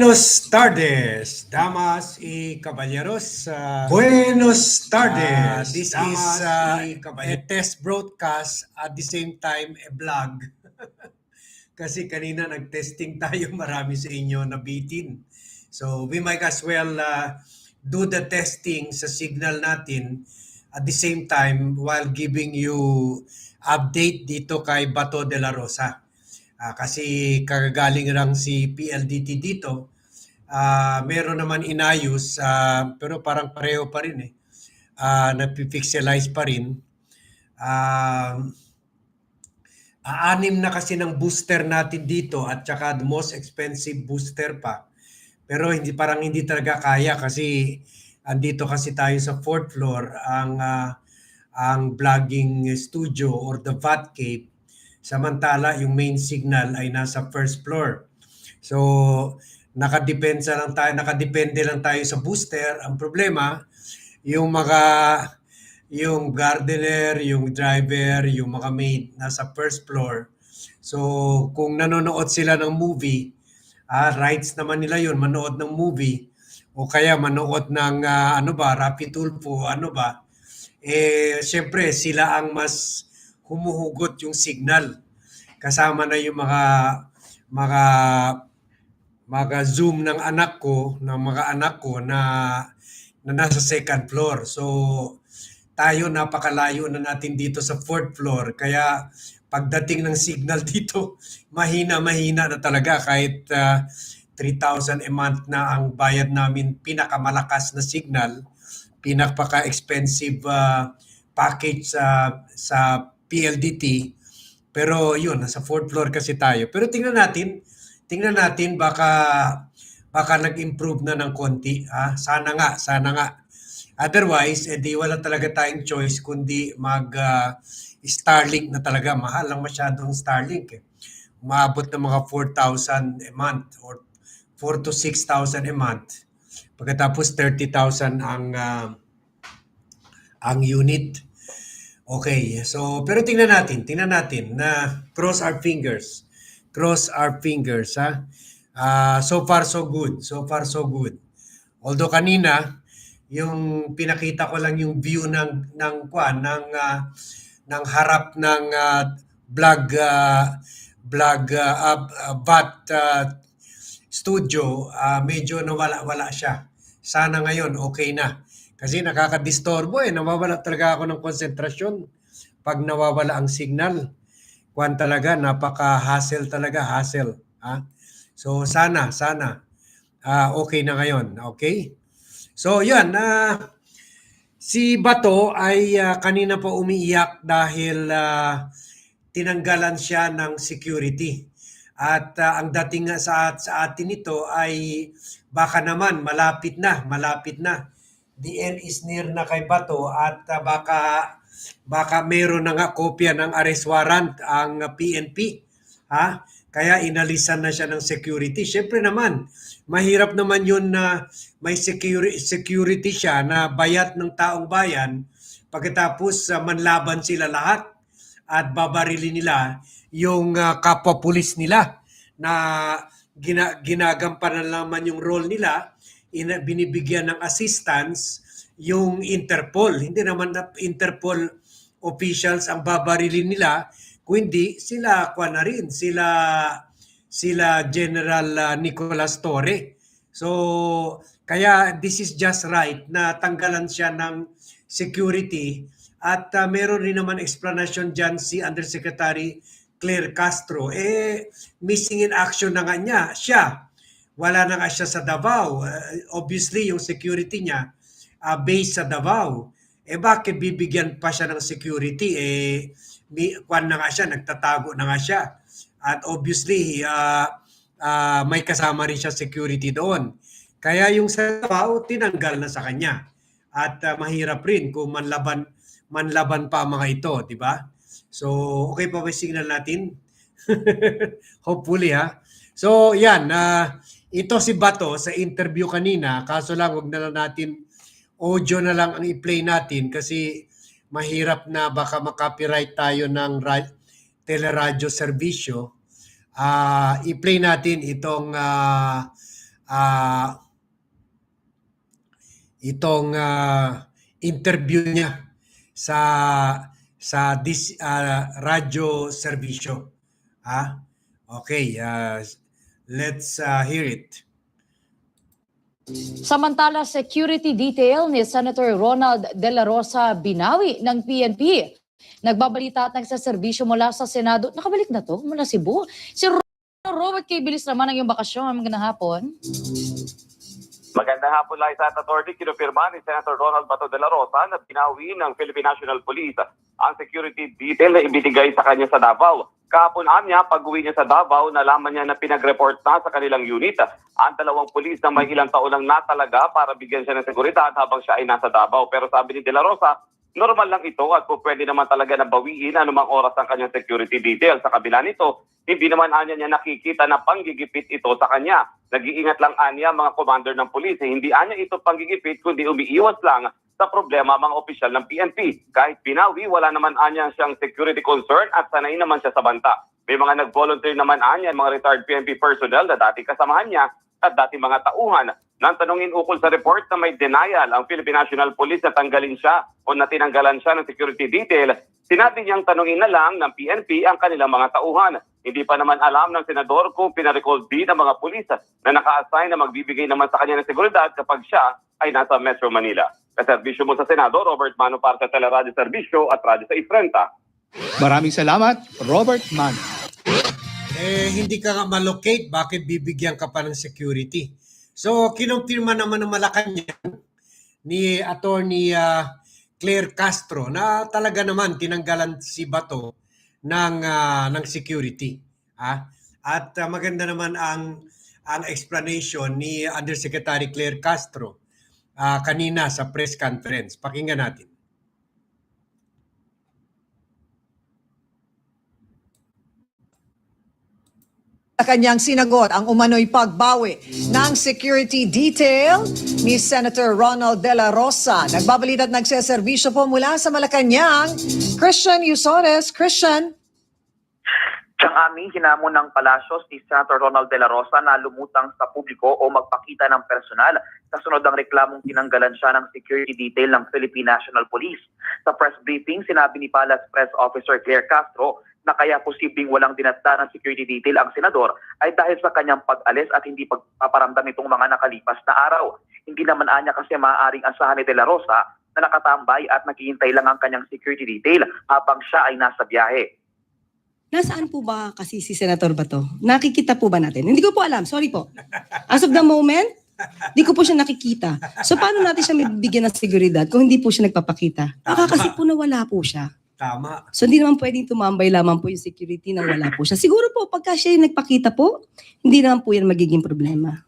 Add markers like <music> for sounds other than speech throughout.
Buenos tardes, damas y caballeros. Uh, Buenos tardes. uh, this damas is uh, a test broadcast at the same time a vlog. <laughs> Kasi kanina nag-testing tayo, <laughs> marami sa inyo nabitin. So we might as well uh, do the testing sa signal natin at the same time while giving you update dito kay Bato de la Rosa. Ah, kasi kagagaling lang si PLDT dito. Ah, meron naman inayos ah, pero parang pareho pa rin eh. Ah, napipixelize pa rin. Ah, aanim na kasi ng booster natin dito at saka the most expensive booster pa. Pero hindi parang hindi talaga kaya kasi andito kasi tayo sa fourth floor ang ah, ang vlogging studio or the VAT cave samantala yung main signal ay nasa first floor. So nakadepensa lang tayo, nakadepende lang tayo sa booster. Ang problema, yung mga yung gardener, yung driver, yung mga maid nasa first floor. So kung nanonood sila ng movie, ah, rights naman nila yun, manood ng movie o kaya manood ng ah, ano ba, Rapi Tulfo, ano ba, eh syempre sila ang mas humuhugot yung signal. Kasama na yung mga mga mga zoom ng anak ko, ng mga anak ko na na nasa second floor. So tayo napakalayo na natin dito sa fourth floor. Kaya pagdating ng signal <laughs> dito, mahina-mahina na talaga kahit ah, 3,000 a month na ang bayad namin pinakamalakas na signal, pinaka-expensive ah, package sa sa PLDT. Pero yun, nasa fourth floor kasi tayo. Pero tingnan natin, tingnan natin baka baka nag-improve na ng konti. Ah, sana nga, sana nga. Otherwise, edi wala talaga tayong choice kundi mag ah, Starlink na talaga. Mahal lang masyadong Starlink eh. Umabot ng mga 4,000 a month or 4 to 6,000 a month. Pagkatapos 30,000 ang ah, ang unit. Okay, so pero tingnan natin, tingnan natin na cross our fingers. Cross our fingers, ha? Ah, so far so good. So far so good. Although kanina yung pinakita ko lang yung view ng ng kwan ng ah, ng harap ng ah, vlog ah, vlog ah, ah, bat ah, studio, ah, medyo nawala wala siya. Sana ngayon okay na. Kasi nakakadistorbo eh, nawawala talaga ako ng konsentrasyon pag nawawala ang signal. Kwan talaga, napaka-hassle talaga, hassle. Ha? So sana, sana, ah, okay na ngayon. Okay? So yan, na si Bato ay ah, kanina pa umiiyak dahil ah, tinanggalan siya ng security. At ah, ang dating sa, sa atin nito ay baka naman malapit na, malapit na. End is near na kay Bato at ah, baka baka meron na nga kopya ng arrest warrant ang PNP. Ha? Kaya inalisan na siya ng security. Siyempre naman, mahirap naman yun na may security, security siya na bayat ng taong bayan pagkatapos ah, manlaban sila lahat at babarilin nila yung ah, kapwa pulis nila na gina, ginagampanan naman yung role nila ina, binibigyan ng assistance yung Interpol. Hindi naman na Interpol officials ang babarilin nila, kundi sila kwa na rin, sila sila General ah, Nicolas Torre. So, kaya this is just right na tanggalan siya ng security at ah, meron rin naman explanation dyan si Undersecretary Claire Castro. Eh, missing in action na nga niya, siya. Wala na nga siya sa Davao. Uh, obviously, yung security niya uh, based sa Davao. Eh bakit bibigyan pa siya ng security? Eh, mi, kwan na nga siya, nagtatago na nga siya. At obviously, uh, uh, may kasama rin siya security doon. Kaya yung sa Davao, tinanggal na sa kanya. At uh, mahirap rin kung manlaban, manlaban pa mga ito, di ba? So, okay pa ba signal natin? <laughs> Hopefully ha. So, yan. Uh, ito si Bato sa interview kanina. Kaso lang, wag na lang natin audio na lang ang i-play natin kasi mahirap na baka makopyright tayo ng ra- teleradyo serbisyo. Ah, i-play natin itong ah, ah, itong ah, interview niya sa sa dis, ah, radyo serbisyo. Ah, okay, ah, let's ah, hear it. Samantala, security detail ni Senator Ronald De La Rosa Binawi ng PNP. Nagbabalita at nagsaserbisyo mula sa Senado. Nakabalik na to mula Cebu. Si Ro- Robert K. Bilis naman ang iyong bakasyon. Magandang hapon. Magandang hapon lang sa attorney, kinupirma ni Senator Ronald Bato de la Rosa na binawi ng Philippine National Police ang security detail na ibinigay sa kanya sa Davao. Kahapon niya, pag-uwi niya sa Davao, nalaman niya na pinag-report na sa kanilang unit ang dalawang pulis na may ilang taon lang natalaga para bigyan siya ng seguridad habang siya ay nasa Davao. Pero sabi ni De La Rosa, normal lang ito at po pwede naman talaga na bawiin anumang oras ang kanyang security detail. Sa kabila nito, hindi naman anya niya nakikita na panggigipit ito sa kanya. Nag-iingat lang anya mga commander ng pulis. Hindi anya ito panggigipit kundi umiiwas lang sa problema mga opisyal ng PNP. Kahit pinawi, wala naman anya siyang security concern at sanay naman siya sa banta. May mga nag-volunteer naman anya, mga retired PNP personnel na dati kasamahan niya at dati mga tauhan. Nang tanungin ukol sa report na may denial ang Philippine National Police na tanggalin siya o na tinanggalan siya ng security detail, sinabi niyang tanungin na lang ng PNP ang kanilang mga tauhan. Hindi pa naman alam ng senador kung pinarecall din ng mga pulis na naka-assign na magbibigay naman sa kanya ng seguridad kapag siya ay nasa Metro Manila. Kaserbisyo mo sa Senado, Robert Mano para sa Teleradio Serbisyo at Radyo sa Ifrenta. Maraming salamat, Robert Mann. Eh, hindi ka nga malocate, bakit bibigyan ka pa ng security? So, kinumpirma naman ng Malacanang ni Attorney ah, Claire Castro na talaga naman tinanggalan si Bato ng ah, ng security. Ah? At ah, maganda naman ang ang explanation ni Undersecretary Claire Castro ah, kanina sa press conference. Pakinggan natin. Sa kanyang sinagot ang umano'y pagbawi ng security detail ni Senator Ronald De La Rosa. Nagbabalita at nagseservisyo po mula sa Malacanang, Christian Yusores. Christian, Siyang aming hinamon ng palasyo si Senator Ronald De La Rosa na lumutang sa publiko o magpakita ng personal kasunod ang reklamong tinanggalan siya ng security detail ng Philippine National Police. Sa press briefing, sinabi ni Palace Press Officer Claire Castro na kaya posibleng walang dinatda ng security detail ang senador ay dahil sa kanyang pag-alis at hindi pagpaparamdam itong mga nakalipas na araw. Hindi naman anya kasi maaaring asahan ni De La Rosa na nakatambay at naghihintay lang ang kanyang security detail habang siya ay nasa biyahe. Nasaan po ba kasi si Senator Bato? Nakikita po ba natin? Hindi ko po alam. Sorry po. As of the moment, hindi ko po siya nakikita. So paano natin siya mabibigyan ng seguridad kung hindi po siya nagpapakita? Baka kasi po nawala po siya. Tama. So hindi naman pwedeng tumambay lamang po yung security nang wala po siya. Siguro po pagka siya yung nagpakita po, hindi naman po yan magiging problema.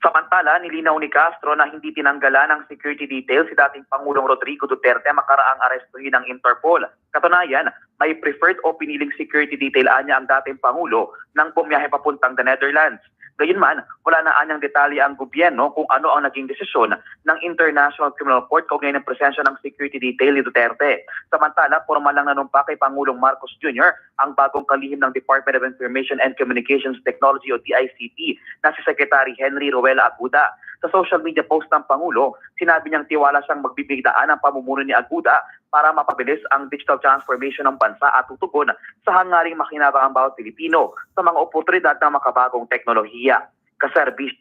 Samantala, nilinaw ni Castro na hindi tinanggalan ng security detail si dating Pangulong Rodrigo Duterte makaraang arestuhin ng Interpol. Katunayan, may preferred o piniling security detail anya ang dating Pangulo nang bumiyahe papuntang the Netherlands. Gayunman, wala na anyang detalye ang gobyerno kung ano ang naging desisyon ng International Criminal Court kaugnay ng presensya ng security detail ni Duterte. Samantala, formal lang nanumpa kay Pangulong Marcos Jr. ang bagong kalihim ng Department of Information and Communications Technology o DICT na si Secretary Henry Ruela Aguda. Sa social media post ng Pangulo, sinabi niyang tiwala siyang magbibigdaan ang pamumuno ni Aguda para mapabilis ang digital transformation ng bansa at tutugon sa hangaring makinabang ang bawat Pilipino sa mga oportunidad ng makabagong teknolohiya. Kaserbis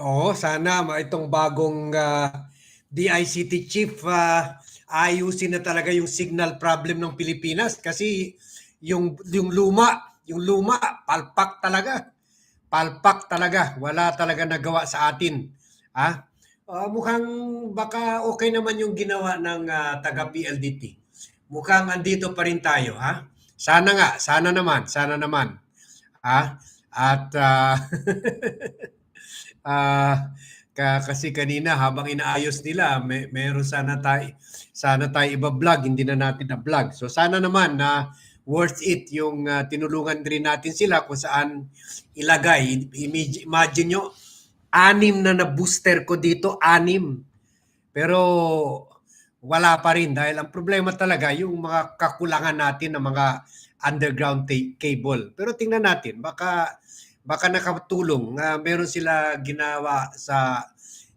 Oo, sana itong bagong ah, DICT chief ah, ayusin na talaga yung signal problem ng Pilipinas kasi yung yung luma, yung luma palpak talaga. Palpak talaga, wala talaga nagawa sa atin. Ah, mukhang baka okay naman yung ginawa ng ah, taga PLDT. Mukhang andito pa rin tayo, ha? Sana nga, sana naman, sana naman. Ha? At <laughs> Ah, ka kasi kanina habang inaayos nila, may meron sana tayo sana tayo iba-vlog, hindi na natin na-vlog. So sana naman na worth it yung ah, tinulungan rin natin sila kung saan ilagay. Imag- Imagine nyo, anim na na-booster ko dito, anim. Pero wala pa rin dahil ang problema talaga yung mga kakulangan natin ng mga underground cable. Pero tingnan natin, baka baka nakatulong. Uh, meron sila ginawa sa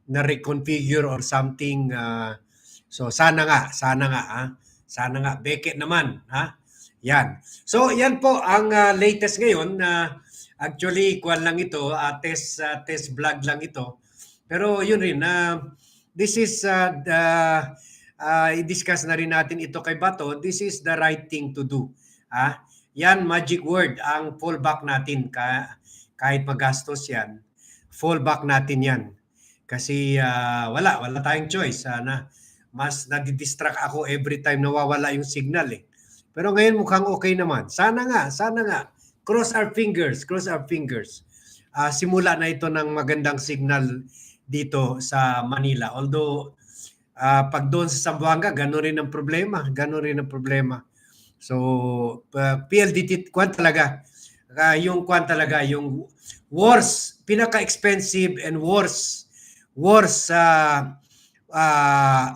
na reconfigure or something. ah, so sana nga, sana nga. ah. Sana nga. Beke naman. Ha? Yan. So yan po ang ah, latest ngayon. na actually, kuan lang ito. ah, test, ah, test vlog lang ito. Pero yun rin. na this is uh, the ah, i-discuss na rin natin ito kay Bato. This is the right thing to do. Ah, yan magic word ang fallback natin ka kahit magastos yan. Fallback natin yan. Kasi ah, wala, wala tayong choice. Sana mas nadidistract ako every time nawawala yung signal eh. Pero ngayon mukhang okay naman. Sana nga, sana nga. Cross our fingers, cross our fingers. Ah, simula na ito ng magandang signal dito sa Manila. Although ah, pag doon sa Zamboanga, gano'n rin ang problema. Gano'n rin ang problema. So, uh, PLDT, kwan talaga. Ah, yung kwan talaga, yung worst, pinaka-expensive and worst, worst uh, uh,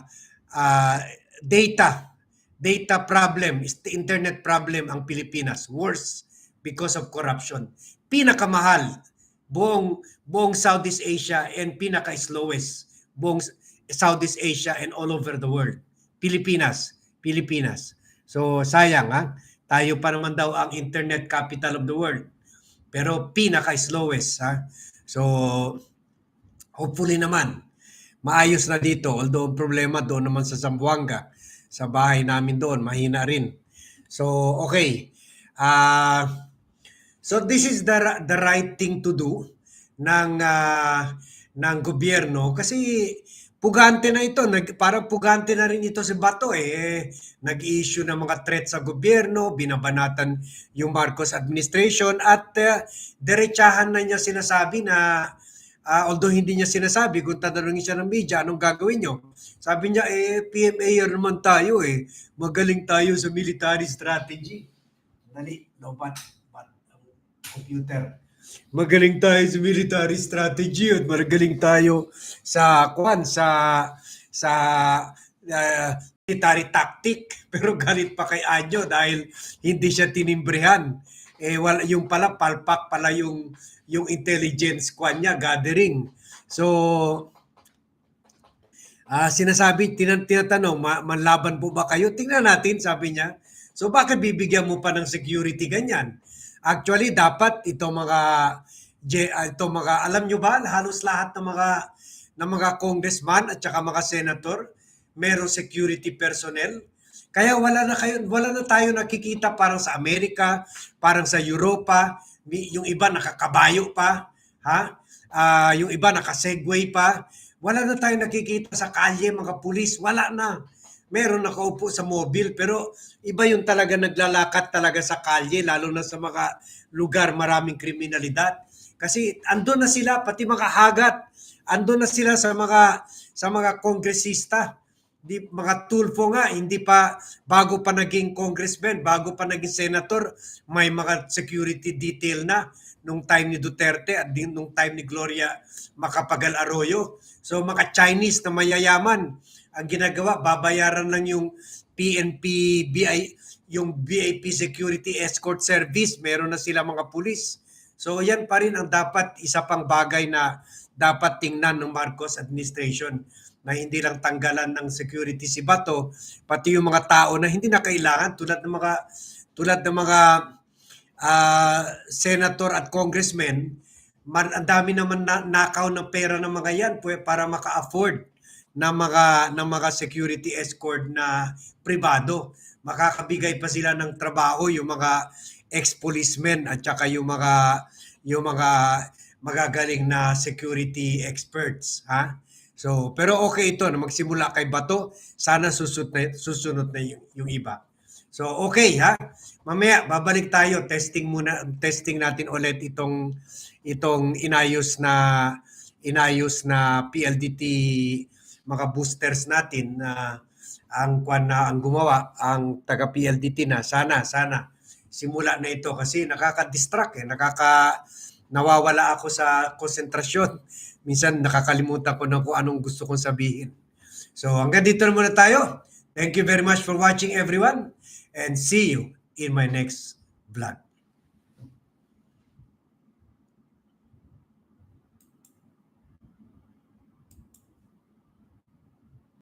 uh, data, data problem, is the internet problem ang Pilipinas. Worst because of corruption. Pinakamahal buong buong Southeast Asia and pinaka-slowest buong Southeast Asia and all over the world. Pilipinas, Pilipinas. So sayang ha, tayo pa naman daw ang internet capital of the world. Pero pinaka-slowest ha. So hopefully naman maayos na dito. Although problema doon naman sa Zamboanga, sa bahay namin doon, mahina rin. So okay. Ah So this is the the right thing to do ng ah, ng gobyerno kasi pugante na ito, nag, parang pugante na rin ito si Bato eh. Nag-issue ng mga threat sa gobyerno, binabanatan yung Marcos administration at uh, diretsahan na niya sinasabi na ah, although hindi niya sinasabi kung tatanungin siya ng media, anong gagawin niyo? Sabi niya, eh, PMA naman tayo eh. Magaling tayo sa military strategy. Dali, dapat, pat, computer. Magaling tayo sa military strategy at magaling tayo sa kwan sa sa uh, military tactic <laughs> pero galit pa kay Anyo dahil hindi siya tinimbrehan. Eh wala yung pala palpak pala yung yung intelligence kwan niya gathering. So Ah, sinasabi, tinan tinatanong, ma- manlaban po ba kayo? Tingnan natin, sabi niya. So bakit bibigyan mo pa ng security ganyan? Actually, dapat ito mga ah, ito mga alam nyo ba halos lahat ng mga ng mga congressman at saka mga senator merong security personnel. Kaya wala na kayo wala na tayo nakikita parang sa Amerika, parang sa Europa, yung iba nakakabayo pa, ha? Ah, yung iba nakasegway pa. Wala na tayo nakikita sa kalye mga pulis, wala na. Meron nakaupo sa mobile pero iba yung talaga naglalakad talaga sa kalye lalo na sa mga lugar maraming kriminalidad. Kasi andun na sila pati mga hagat. Andun na sila sa mga sa mga kongresista. Di, mga tulfo nga, hindi pa, bago pa naging congressman, bago pa naging senator, may mga security detail na nung time ni Duterte at din nung time ni Gloria Macapagal Arroyo. So mga Chinese na mayayaman, ang ginagawa, babayaran lang yung PNP, BI, yung VIP Security Escort Service, meron na sila mga pulis. So yan pa rin ang dapat isa pang bagay na dapat tingnan ng Marcos administration na hindi lang tanggalan ng security si Bato, pati yung mga tao na hindi na kailangan tulad ng mga tulad ng mga ah, senator at congressmen, mar- ang dami naman na, nakaw ng pera ng mga yan para maka-afford ng mga ng mga security escort na pribado. Makakabigay pa sila ng trabaho yung mga ex-policemen at saka yung mga yung mga magagaling na security experts, ha? So, pero okay ito na magsimula kay Bato, sana susunod na, susunod na yung, yung iba. So, okay ha. Mamaya babalik tayo, testing muna, testing natin ulit itong itong inayos na inayos na PLDT mga boosters natin na ang kwan na ang gumawa ang taga PLDT na. Sana sana. Simula na ito kasi nakaka-distract eh. Nakaka nawawala ako sa konsentrasyon minsan nakakalimutan ko na kung anong gusto kong sabihin. So hanggang dito na muna tayo. Thank you very much for watching everyone and see you in my next vlog